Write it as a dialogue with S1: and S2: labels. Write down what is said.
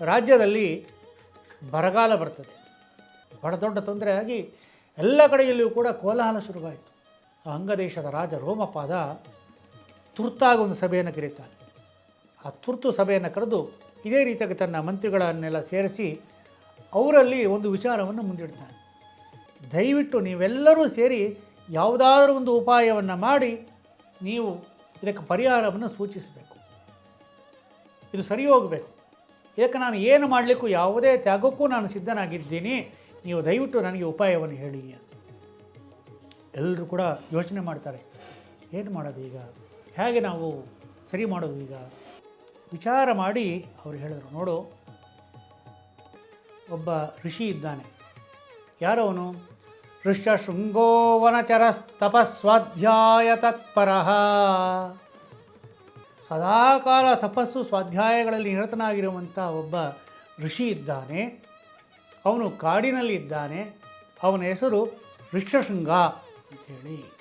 S1: ರಾಜ್ಯದಲ್ಲಿ ಬರಗಾಲ ಬರ್ತದೆ. ಬಡ ದೊಡ್ಡ ತೊಂದರೆಯಾಗಿ ಎಲ್ಲ ಕಡೆಯಲ್ಲಿಯೂ ಕೂಡ ಕೋಲಾಹಲ ಶುರುವಾಯಿತು. ಆ ಅಂಗದೇಶದ ರಾಜ ರೋಮಪಾದ ತುರ್ತಾಗಿ ಒಂದು ಸಭೆಯನ್ನು ಕರೀತಾನೆ. ಆ ತುರ್ತು ಸಭೆಯನ್ನು ಕರೆದು ಇದೇ ರೀತಿಯಾಗಿ ತನ್ನ ಮಂತ್ರಿಗಳನ್ನೆಲ್ಲ ಸೇರಿಸಿ ಅವರಲ್ಲಿ ಒಂದು ವಿಚಾರವನ್ನು ಮುಂದಿಡ್ತಾನೆ. ದಯವಿಟ್ಟು ನೀವೆಲ್ಲರೂ ಸೇರಿ ಯಾವುದಾದ್ರೂ ಒಂದು ಉಪಾಯವನ್ನು ಮಾಡಿ ನೀವು ಇದಕ್ಕೆ ಪರಿಹಾರವನ್ನು ಸೂಚಿಸಬೇಕು. ಇದು ಸರಿ ಹೋಗಬೇಕು. ಇದಕ್ಕೆ ನಾನು ಏನು ಮಾಡಲಿಕ್ಕೂ ಯಾವುದೇ ತ್ಯಾಗಕ್ಕೂ ನಾನು ಸಿದ್ಧನಾಗಿದ್ದೀನಿ. ನೀವು ದಯವಿಟ್ಟು ನನಗೆ ಉಪಾಯವನ್ನು ಹೇಳಿ ಎಲ್ಲರೂ ಕೂಡ ಯೋಚನೆ ಮಾಡ್ತಾರೆ, ಏನು ಮಾಡೋದು ಈಗ? ಹೇಗೆ ನಾವು ಸರಿ ಮಾಡೋದು ಈಗ? ವಿಚಾರ ಮಾಡಿ ಅವರು ಹೇಳಿದರು, ನೋಡು, ಒಬ್ಬ ಋಷಿ ಇದ್ದಾನೆ. ಯಾರವನು? ಋಷ್ಯ ಶೃಂಗೋವನಚರ ತಪಸ್ವಾಧ್ಯಾಯ ತತ್ಪರಃ. ಸದಾಕಾಲ ತಪಸ್ಸು ಸ್ವಾಧ್ಯಾಯಗಳಲ್ಲಿ ನಿರತನಾಗಿರುವಂಥ ಒಬ್ಬ ಋಷಿ ಇದ್ದಾನೆ. ಅವನು ಕಾಡಿನಲ್ಲಿ ಇದ್ದಾನೆ ಅವನ ಹೆಸರು ಋಷ್ಯಶೃಂಗ ಅಂಥೇಳಿ